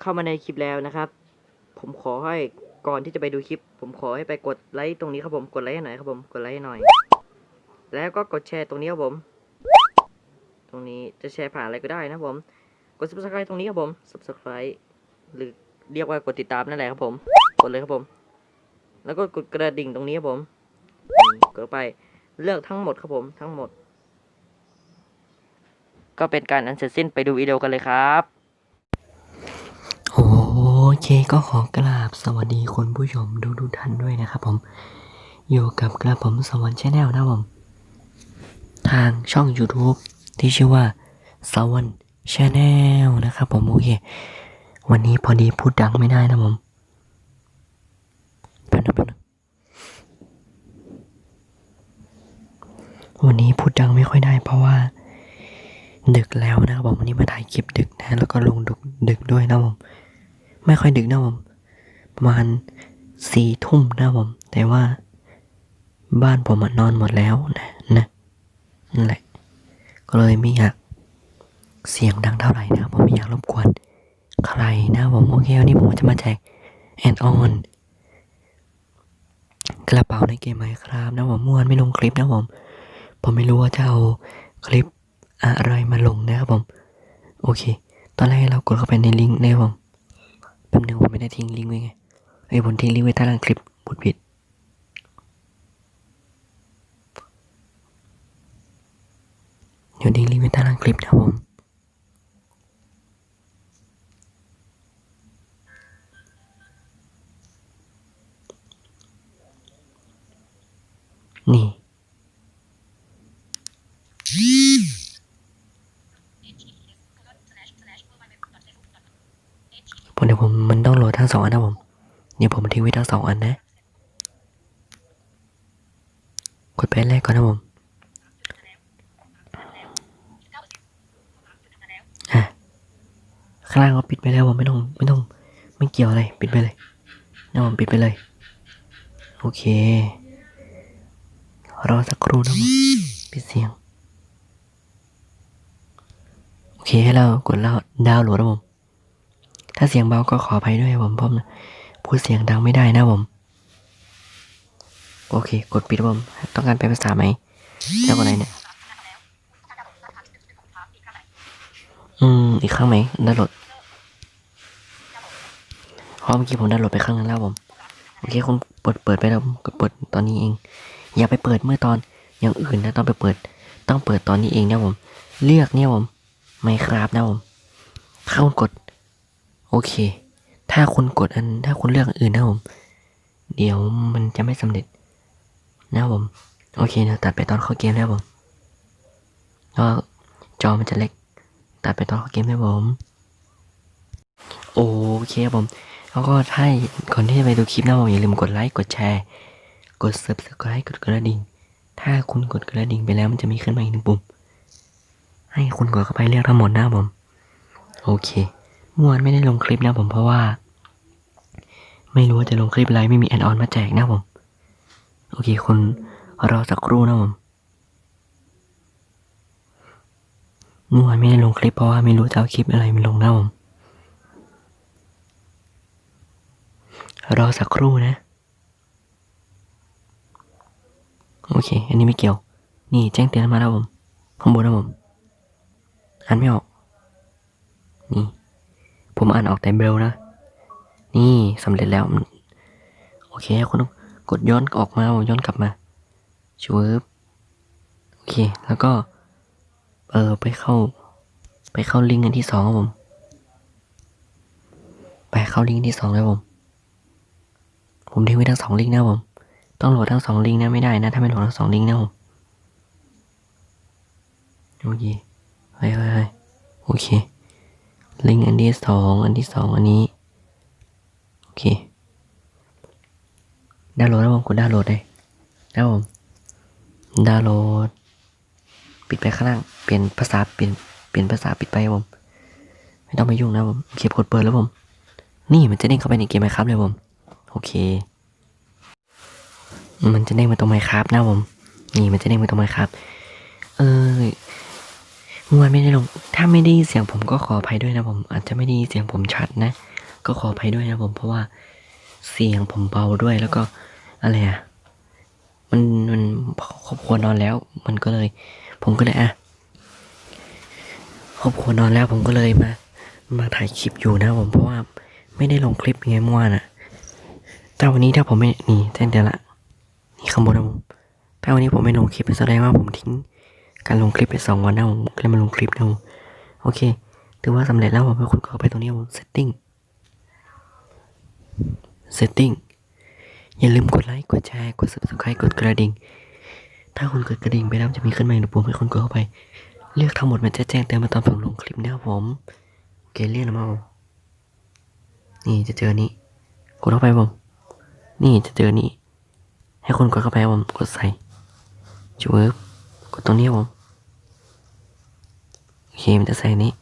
เข้ามาในคลิปแล้วนะครับ ผมขอให้ก่อนที่จะไปดูคลิป ผมขอให้ไปกดไลค์ตรงนี้ครับผมกดไลค์ให้หน่อยครับผมกดไลค์ให้หน่อย แล้วก็กดแชร์ตรงนี้ครับผม ตรงนี้จะแชร์ผ่านอะไรก็ได้นะครับผมกด subscribe ตรงนี้ครับผม subscribe หรือเรียกว่ากดติดตามนั่นแหละครับผม กดเลยครับผม แล้วก็กดกระดิ่งตรงนี้ครับผมกดไปเลือกทั้งหมดครับผมทั้งหมด ก็เป็นการอันเสร็จสิ้นไปดูวิดีโอกันเลยครับ เคก็ขอกราบสวัสดีคุณผู้ชมทุกทุกท่านด้วยนะครับผม อยู่กับกระผมสวรรค์ชาแนลนะผม ทางช่อง YouTube ที่ชื่อว่าสวรรค์ชาแนลนะครับผม โอเค วันนี้พอดีพูดดังไม่ได้นะผมแป๊บนึงแป๊บนึงวันนี้พูดดังไม่ค่อยได้ เพราะว่า ดึกแล้วนะครับผมวันนี้มาถ่ายคลิปดึกนะ แล้วก็ลงดึกดึกด้วยนะผม ไม่ค่อยดึกนะผม ประมาณสี่ทุ่มนะผม แต่ว่าบ้านผมนอนหมดแล้วนะนะนั่นแหละ ก็เลยไม่อยากเสียงดังเท่าไหร่นะผมไม่อยากรบกวนใครนะผมโอเควันนี้ผมจะมาแจกแอนออนกระเป๋าในเกมไหมครับนะผมมื่อวนไม่ลงคลิปนะผม ผมไม่รู้ว่าจะเอาคลิปอะไรมาลงนะครับผม โอเค ตอนแรกเรากดเข้าไปในลิงก์นะครับผม ป๊บนึงผมไม่ได้ทิ้งลิงก์ไว้ไงไอ้ผมทิ้งลิงก์ไว้ใต้ล่างคลิปพูดผิด เดี๋ยวทิ้งลิงก์ไว้ใต้ล่างคลิปนะผมนี่ ผมเดี๋ยวผมมันต้องโหลดทั้ง สองอันนะผมเดี๋ยวผมทิ้งไว้ทั้งสองอันนะ กดไปอันแรกก่อนนะผมอะข้างล่างก็ปิดไปแล้วผมไม่ต้องไม่ต้องไม่เกี่ยวอะไรปิดไปเลยนะผมปิดไปเลย โอเค รอสักครู่นะผมปิดเสียง โอเคให้เรากดแล้วดาวน์โหลดนะผม ถ้าเสียงเบาก็ขออภัยด้วยผมเพราะพูดเสียงดังไม่ได้นะผม โอเค กดปิดผม ต้องการแปลภาษาไหมแล้วอะไรเนี่ย อืม อีกครั้งไหมดาวน์โหลดพราะเมื่อกี้ผมดาวน์โหลดไปครั้งนึงแล้วผม โอเคคุณเปิดเปิดไปแล้วกดเปิดตอนนี้เอง อย่าไปเปิดเมื่อตอนอย่างอื่นนะต้องไปเปิด ต้องเปิดตอนนี้เองนะผม เลือกเนี่ยผมไม่ครับนะผมถ้าคุณกด โอเค ถ้าคุณกดอัน ถ้าคุณเลือกอันอื่นนะผม เดี๋ยวมันจะไม่สำเร็จ นะผม โอเคนะตัดไปตอนเข้าเกมแล้วผมก็จอมันจะเล็ก ตัดไปตอนเข้าเกมแล้วผม โอเคครับผม แล้วก็ถ้าก่อนที่จะไปดูคลิปนะผมอย่าลืมกดไลค์ กดแชร์ กด subscribe กดกระดิ่ง ถ้าคุณกดกระดิ่งไปแล้วมันจะมีขึ้นมาอีกหนึ่งปุ่ม ให้คุณกดเข้าไปเรียกทั้งหมดนะผม โอเค เมื่อวานไม่ได้ลงคลิปนะผมเพราะว่า ไม่รู้ว่าจะลงคลิปอะไรไม่มีแอนออนมาแจกนะผม โอเคคุณรอสักครู่นะผมเมื่อวานไม่ได้ลงคลิปเพราะว่าไม่รู้จะเอาคลิปอะไรมาลงนะผมรอสักครู่นะ โอเค อันนี้ไม่เกี่ยว นี่แจ้งเตือนมาแล้วผมข้างบนนะผมอ่านไม่ออก นี่ ผมอ่านออกแต่เบลนะ นี่สำเร็จแล้ว โอเคคุณต้องกดย้อนออกมาย้อนกลับมาชวบโอเค แล้วก็ เออไปเข้า ไปเข้าลิงก์อันที่สองครับผม ไปเข้าลิงก์ที่สองแล้วผม ผมทิ้งไว้ทั้งสองลิงก์นะผม ต้องโหลดทั้งสองลิงก์นะไม่ได้นะ ถ้าไม่โหลดทั้งสองลิงก์นะผม โอเคเฮ้ยเฮ้ยโอเค ลิงก์อันที่สองอันที่สองอันนี้ โอเคดาวน์โหลดนะผมกดดาวน์โหลดเลยนะผมดาวน์โหลด ปิดไปข้างล่าง เปลี่ยนภาษาเปลี่ยนเปลี่ยนภาษาปิดไปผม ไม่ต้องไปยุ่งนะผมโอเคกดเปิดแล้วผม นี่มันจะเด้งเข้าไปในเกมไมครับเลยผม โอเค มันจะเด้งมาตรงไมครับนะผม นี่มันจะเด้งมาตรงไมครับ เออ เมื่อวานไม่ได้ลง ถ้าไม่ได้ยินเสียงผมก็ขออภัยด้วยนะผม อาจจะไม่ได้ยินเสียงผมชัดนะ ก็ขออภัยด้วยนะผม เพราะว่าเสียงผมเบาด้วยแล้วก็อะไรอะมันมันครอบครัวนอนแล้ว มันก็เลย ผมก็เลยอะครอบครัวนอนแล้วผมก็เลยมา มาถ่ายคลิปอยู่นะผมเพราะว่าไม่ได้ลงคลิปไงเมื่อวานอะแต่วันนี้ถ้าผมไม่นี่แจ้งเตือนละนี่ข้างบนะผมถ้าวันนี้ผมไม่ลงคลิปแสดงว่าผมทิ้ง การลงคลิปไปสองวันนะผมก็เลยมาลงคลิปนะผมโอเค ถือว่าสำเร็จแล้วผมให้คุณเข้าไปตรงนี้ผม setting setting อย่าลืมกดไลค์ กดแชร์ กด subscribe กดกระดิ่ง ถ้าคุณกดกระดิ่งไปแล้วจะมีขึ้นมาในปุ่มให้คุณกดเข้าไป เลือกทั้งหมดมันจะแจ้งเตือนมาตอนผมลงคลิปนะครับผม โอเคเรียกนมาผมนี่จะเจอนี้ กดเข้าไปผม นี่จะเจอนี้ ให้คุณกดเข้าไปผม กดใส่จุ๊บกดตรงนี้ผม โอเคมันจะใส่นี้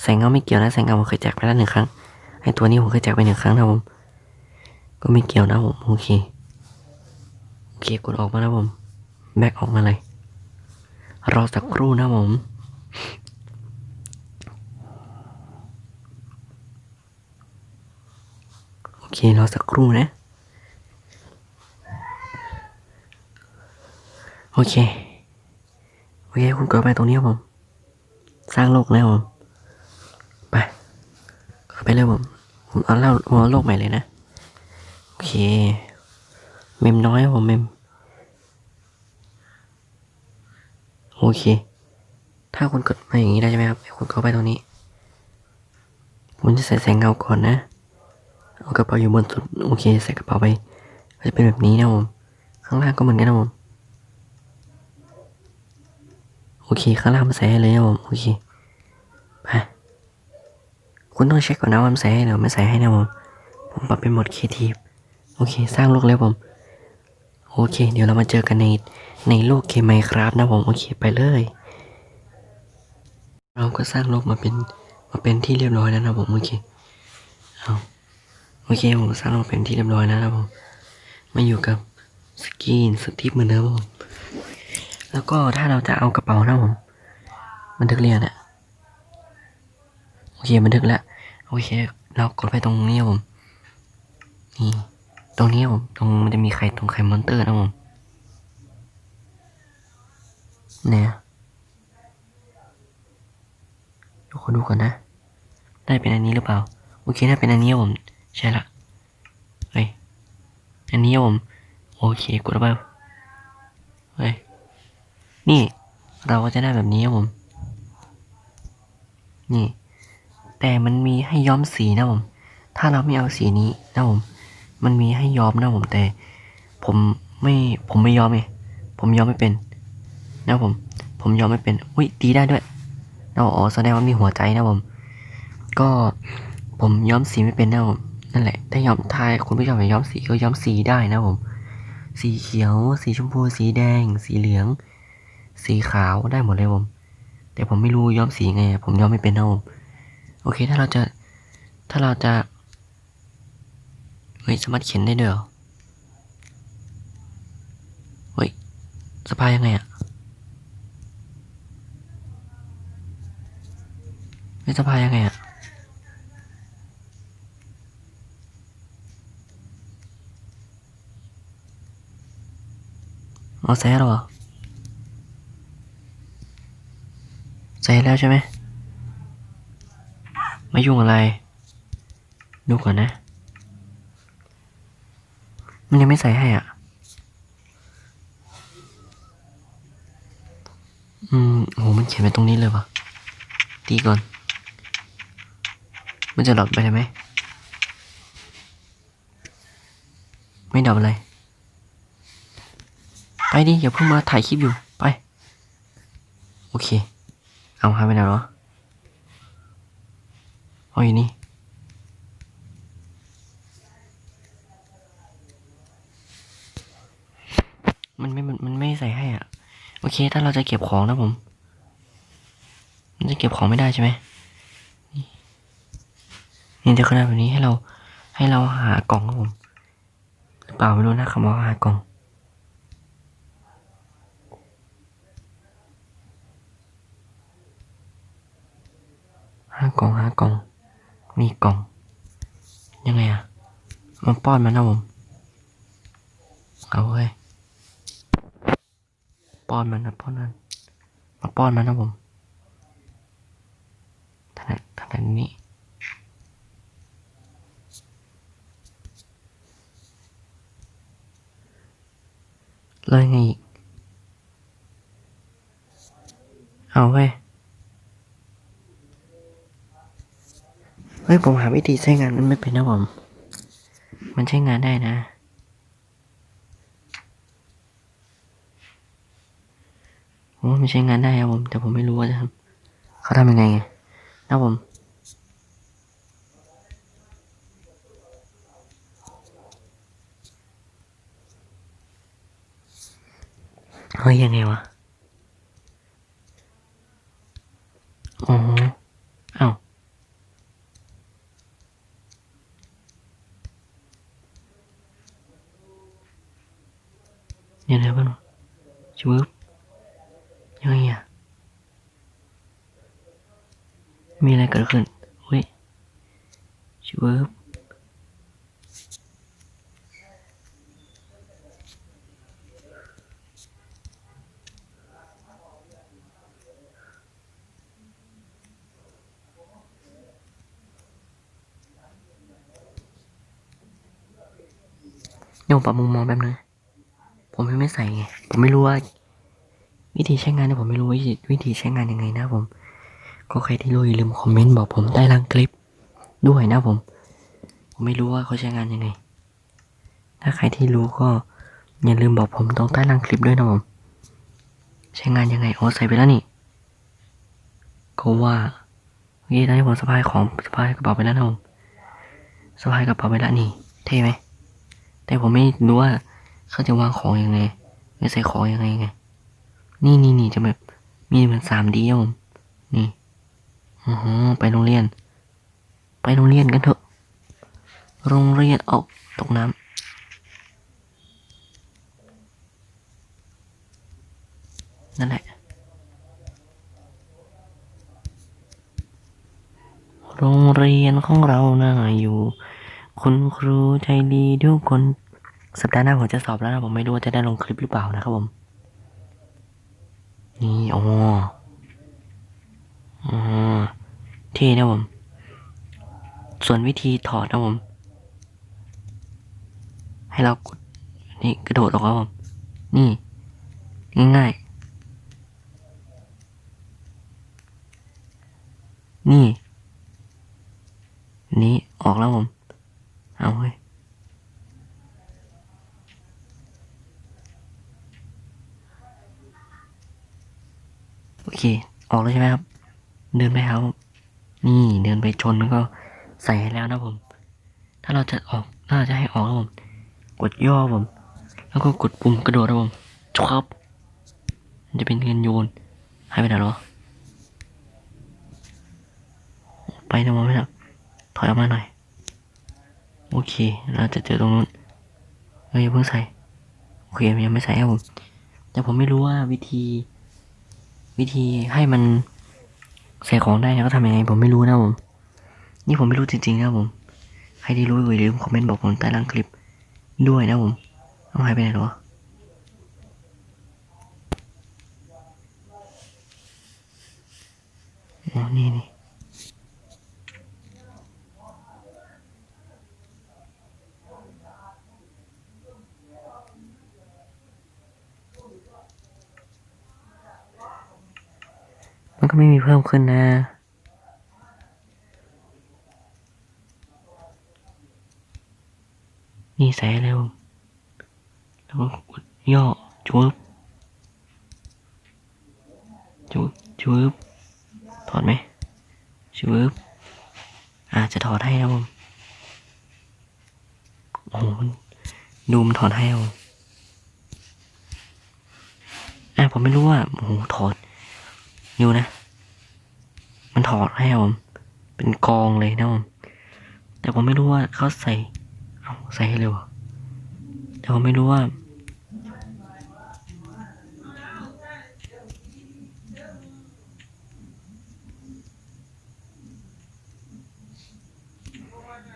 แสงเงาไม่เกี่ยวนะแสงเงาผมเคยแจกไปแล้วหนึ่งครั้งไอตัวนี้ผมเคยแจกไปหนึ่งครั้งนะผมก็ไม่เกี่ยวนะผมโอเคโอเคกดออกมานะผมแบกออกมาเลยรอสักครู่นะผมโอเครอสักครู่นะโอเคโอเคคุณกดไปตรงนี้ครับผม สร้างโลกแล้วผมไปไปเลยผมผมเอาเล่าเอาโลกใหม่เลยนะ โอเค เมมน้อยผมเมม โอเค ถ้าคุณกดมาอย่างนี้ได้ใช่ไหมครับคุณเข้าไปตรงนี้ผมจะใส่แสงเงาก่อนนะ เอากระเป๋าอยู่บนสุด โอเค ใส่กระเป๋าไป ก็จะเป็นแบบนี้นะผม ข้างล่างก็เหมือนกันนะผม โอเคข้างล่างมันใส่ให้เลยนะผมโอเคไปคุณต้องเช็คก่อนนะว่ามันใส่ให้หรือไม่ใส่ให้นะผมผมปรับเป็นโหมดครีเอทีฟโอเค สร้างโลกแล้วผมโอเค เดี๋ยวเรามาเจอกันในในโลกเกมไมครับนะผมโอเคไปเลย เราก็สร้างโลกมาเป็นมาเป็นที่เรียบร้อยแล้วนะผมโอเคเอาโอเคผมสร้างโลกเป็นที่เรียบร้อยแล้วนะผมมาอยู่กับสกีนสตีฟเหมือนเดิมผม แล้วก็ถ้าเราจะเอากระเป๋านะผมบันทึกเรียนอะโอเคบันทึกแล้วโอเค เรากดไปตรงนี้ผมนี่ตรงนี้ผมตรงมันจะมีไข่ตรงไข่มอนเตอร์นะผมเนี่ยทุกคนดูก่อนนะ ได้เป็นอันนี้หรือเปล่า โอเคถ้าเป็นอันนี้ผมใช่ละเฮ้ยอันนี้ผมโอเคกดเข้าไปเฮ้ย นี่เราก็จะได้แบบนี้ครับผม นี่ แต่มันมีให้ย้อมสีนะผม ถ้าเราไม่เอาสีนี้นะผม มันมีให้ย้อมนะผมแต่ ผมไม่ผมไม่ย้อมไงผมย้อมไม่เป็นนะผม ผมย้อมไม่เป็นอุ้ยตีได้ด้วยนะอ๋อแสดงว่ามีหัวใจนะผม ก็ผมย้อมสีไม่เป็นนะผมนั่นแหละถ้าย้อมถ้าคุณผู้ชมอยากย้อมสีก็ย้อมสีได้นะผม สีเขียว สีชมพู สีแดง สีเหลือง สีขาวได้หมดเลยผม แต่ผมไม่รู้ย้อมสีไง ผมย้อมไม่เป็นนะผมโอเค ถ้าเราจะ ถ้าเราจะ เฮ้ย สามารถเขียนได้ด้วยเหรอ เฮ้ยสภายยังไงอะไม่สภายยังไงอะเอาใส่หรอ ใส่แล้วใช่ไหมไม่ยุ่งอะไร ดูก่อนนะ มันยังไม่ใส่ให้อะ อืมโหมันเขียนไว้ตรงนี้เลยวะตีก่อน มันจะดรอปไปเลยไหม ไม่ดอปอะไร ไปดิอย่าเพิ่งมาถ่ายคลิปอยู่ ไป โอเค เอาหายไปไหนวะเอาอยู่นี่มันไม่มันมันไม่ใส่ให้อะ โอเค ถ้าเราจะเก็บของนะผม มันจะเก็บของไม่ได้ใช่ไหมนี่นี่จะขนาดแบบนี้ให้เรา ให้เราหากล่องครับผมหรือเปล่าไม่รู้นะคำว่าหากล่อง กล่องหากล่องมีกล่อง ยังไงอะมาป้อนมันนะผม เอาเว้ย ป้อนมันนะป้อนมันมาป้อนมันนะผมถนัดถนัดนี้แล้วยังไงอีก เอาเว้ย เฮ้ยผมหาวิธีใช้งานมันไม่เป็นนะผม มันใช้งานได้นะผมว่ามันใช้งานได้ครับผม แต่ผมไม่รู้ว่าจะทำเขาทำยังไงไงนะผมเฮ้ยยังไงวะ อ๋อา ยังไงบ้างชิบยังไงอะมีอะไรเกิดขึ้นเฮ้ยชิวบเดี๋ยวผมปรับมุมมองแป๊บนึง ผมยังไม่ใส่ไง ผมไม่รู้ว่า วิธีใช้งานเนี่ยผมไม่รู้วิธีวิธีใช้งานยังไงนะผม ก็ใครที่รู้อย่าลืมคอมเมนต์บอกผมใต้ล่างคลิปด้วยนะผม ผมไม่รู้ว่าเขาใช้งานยังไง ถ้าใครที่รู้ก็อย่าลืมบอกผมตรงใต้ล่างคลิปด้วยนะผม ใช้งานยังไงโอ๋อใส่ไปแล้วนี่ก็ว่าเมื่อกี้ตอนที่ผมสะพายของสะพายกระเป๋าไปแล้วนะผมสะพายกระเป๋าไปแล้วนี่ เท่ไหมแต่ผมไม่รู้ว่า เขาจะวางของยังไงจะใส่ของยังไงไง นี่นี่นี่จะแบบมีเหมือนสามดีอะผมนี่อ๋อไปโรงเรียน ไปโรงเรียนกันเถอะ โรงเรียนออกตกน้ำนั่นแหละ โรงเรียนของเราน่าอยู่ คุณครูใจดีทุกคน สัปดาห์หน้าผมจะสอบแล้วนะผมไม่รู้ว่าจะได้ลงคลิปหรือเปล่านะครับผม นี่อ๋ออ๋อเท่นะผม ส่วนวิธีถอดนะผม ให้เรากดนี่กระโดดออกครับผม นี่ง่ายๆนี่ นี่ออกแล้วผม เอาเว้ย โอเค ออกแล้วใช่ไหมครับ เดินไปครับ นี่เดินไปชนแล้วก็ใส่แล้วนะผม ถ้าเราจะออกถ้าจะให้ออกนะผม กดย่อผม แล้วก็กดปุ่มกระโดดนะผมครับมันจะเป็นเงินโยนหายไปไหนหรอ ไปนะผมไม่ได้ถอยออกมาหน่อย โอเค เราจะเจอตรงนู้นเฮ้ยเพิ่งใส่โอเคยังไม่ใส่ครับผม แต่ผมไม่รู้ว่าวิธี วิธีให้มันใส่ของได้เนี่ยเขาทำยังไงผมไม่รู้นะผม นี่ผมไม่รู้จริงๆนะผม ใครที่รู้อย่าลืมคอมเมนต์บอกผมใต้ล่างคลิปด้วยนะผมเอาหายไปไหนหรออ๋อนี่นี่ มันก็ไม่มีเพิ่มขึ้นนะ นี่ใส่เร็ว แล้วก็กดย่อจุ๊บจุ๊บจุ๊บถอดไหมจุ๊บอาจจะถอดให้ครับผมโอ้โหดูมันถอดให้ครับผมอะผมไม่รู้ว่าโอ้โหถอด อยู่นะ มันถอดให้ผมเป็นกองเลยนะผมแต่ผมไม่รู้ว่าเขาใส่เอาใส่ให้เร็วอแต่ผมไม่รู้ว่า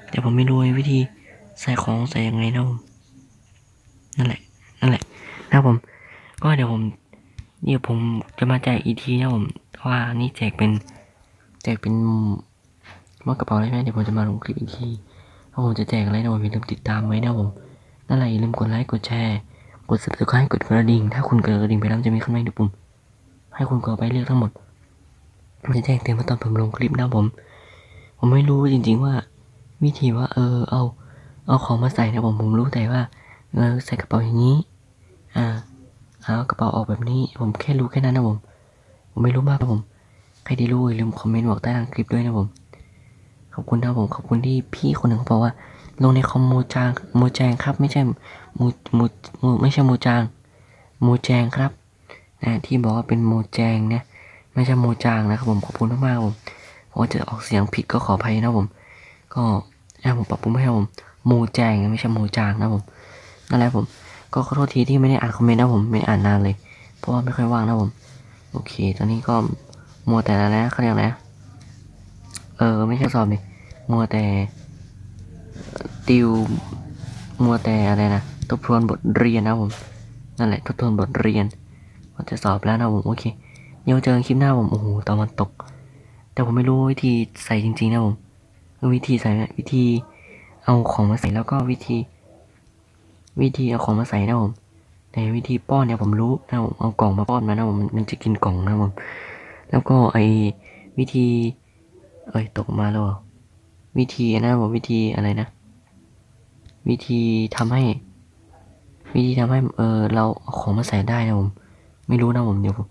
แต่ผมไม่รู้วิธีใส่ของใส่ยังไงนะผมนั่นแหละ นั่นแหละนะผม ก็เดี๋ยวผม เดี๋ยวผมจะมาแจกอีกทีนะผมว่านี่แจกเป็นแจกเป็นมอกระเป๋าได้ไหมเดี๋ยวผมจะมาลงคลิปอีกทีว่าผมจะแจกอะไรนะผมอย่าลืมติดตามไว้นะผมนั่นแหละอย่าลืมกดไลค์กดแชร์ กด subscribe กดกระดิ่ง ถ้าคุณกดกระดิ่งไปแล้วจะมีขึ้นมาในปุ่มให้คุณกดไปเลือกทั้งหมดผมจะแจ้งเตือนมาตอนผมลงคลิปนะผม ผมไม่รู้จริง ๆ ว่าวิธีว่า เออเอา เอาของมาใส่นะผมผมรู้แต่ว่าเออใส่กระเป๋าอย่างนี้ อ่า เอากระเป๋าออกแบบนี้ ผมแค่รู้แค่นั้นนะผม ผมไม่รู้มากครับผม ใครที่รู้อย่าลืมคอมเมนต์บอกใต้ล่างคลิปด้วยนะผม ขอบคุณนะผม ขอบคุณที่พี่คนหนึ่งเขาบอกว่า ลงในคอมโมจางโมแจงครับ ไม่ใช่โมโมโมไม่ใช่โมจางโมแจงครับ นะที่บอกว่าเป็นโมแจงนี่ยไม่ใช่โมจางนะครับผมขอบคุณมากๆผมผมจะออกเสียงผิดก็ขออภัยนะผม ก็ให้ผมปรับปรุงให้ผมโมแจงไม่ใช่โมจางนะผมนั่นแหละผม ก็ขอโทษทีที่ไม่ได้อ่านคอมเมนต์นะผมไม่ได้อ่านนานเลย เพราะว่าไม่ค่อยว่างนะผม โอเค ตอนนี้ก็มัวแต่อะไรนะเขาเรียกอะไรนะ เออ ไม่ใช่สอบนี่มัวแต่ติวมัวแต่อะไรนะทบทวนบทเรียนนะผม นั่นแหละทบทวนบทเรียนว่าจะสอบแล้วนะผม โอเคเดี๋ยวเจอกันคลิปหน้าผม โอ้โหตะวันตก แต่ผมไม่รู้วิธีใส่จริงๆนะผม วิธีใส่นะวิธีเอาของมาใส่แล้วก็วิธี วิธีเอาของมาใส่นะผมแต่วิธีป้อนเนี่ยผมรู้นะผมเอากล่องมาป้อนมานะผมมันจะกินกล่องนะผมแล้วก็ไอวิธี เอ้ยตกมาแล้ววิธีนะผมวิธีอะไรนะ วิธีทำให้ วิธีทำให้เออเราเอาของมาใส่ได้นะผมไม่รู้นะผมเดี๋ยวผม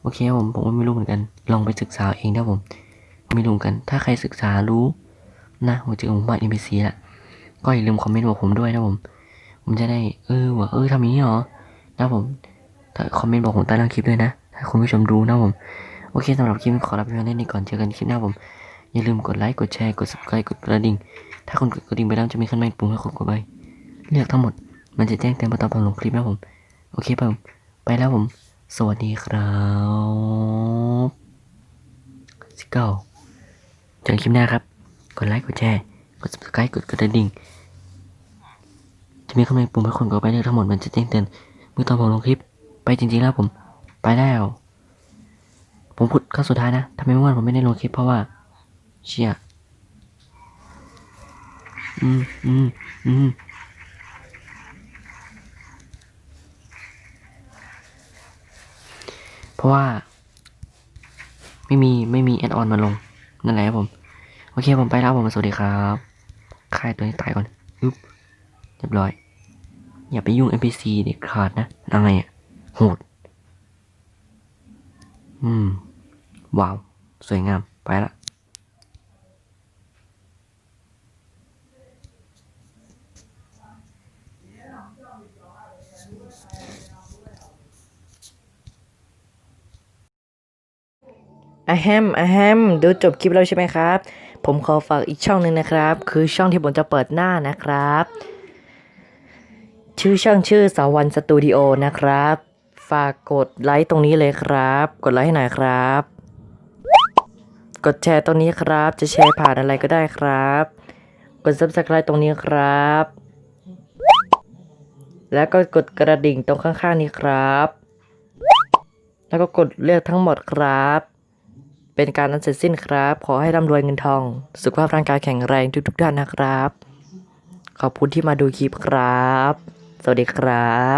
โอเคผมผมก็ไม่รู้เหมือนกัน ลองไปศึกษาเองนะผมไม่รู้เหมือนกัน ถ้าใครศึกษารู้นะผมจะผมบัตร NPC ละก็อย่าลืมคอมเมนต์บอกผมด้วยนะผม ผมจะได้เออว่าเออทำอย่างนี้เหรอนะผมถ้าคอมเมนต์บอกผมใต้ล่างคลิปด้วยนะถ้าคุณผู้ชมรู้นะผมโอเคสำหรับคลิปขอลาไปเพียงเท่านี้ก่อนเจอกันคลิปหน้าผม อย่าลืมกดไลค์กดแชร์กด subscribe กดกระดิ่ง ถ้าคุณกดกระดิ่งไปแล้วจะมีขึ้นมาปุ่มให้คุณกดไปเลือกทั้งหมดมันจะแจ้งเตือนมาตอนผมลงคลิปนะผม โอเคป่ะผมไปแล้วผม สวัสดีครับสิเก้าเจอกันคลิปหน้าครับ กดไลค์กดแชร์กด subscribe กดกระดิ่ง มีขึ้นมาปุ่มให้คนกดไปเลือกทั้งหมดมันจะแจ้งเตือนเมื่อตอนผมลงคลิป ไปจริงๆแล้วผมไปแล้ว ผมพูดครั้งสุดท้ายนะทำไมเมื่อวานผมไม่ได้ลงคลิปเพราะว่าเชี่ยอืมอืมอืมเพราะว่า ไม่มีไม่มีแอดออนมาลง นั่นแหละครับผม โอเคผมไปแล้วผมสวัสดีครับค่ายตัวนี้ตายก่อนอึ๊บเรียบร้อย อย่าไปยุ่ง NPC เด็กขาดนะอะไรอะโหด อืม ว้าว สวยงาม ไปละอะแฮมอะแฮมดูจบคลิปแล้วใช่ไหมครับ ผมขอฝากอีกช่องหนึ่งนะครับ คือช่องที่ผมจะเปิดหน้านะครับ ชื่อช่องชื่อสาวันสตูดิโอนะครับ ฝากกดไลค์ตรงนี้เลยครับ กดไลค์ให้หน่อยครับ กดแชร์ตรงนี้ครับ จะแชร์ผ่านอะไรก็ได้ครับ กด subscribe ตรงนี้ครับ แล้วก็กดกระดิ่งตรงข้างๆนี้ครับ แล้วก็กดเลือกทั้งหมดครับ เป็นการนั้นเสร็จสิ้นครับ ขอให้ร่ำรวยเงินทอง สุขภาพร่างกายแข็งแรงทุกๆท่านนะครับ ขอบคุณที่มาดูคลิปครับ สวัสดีครับ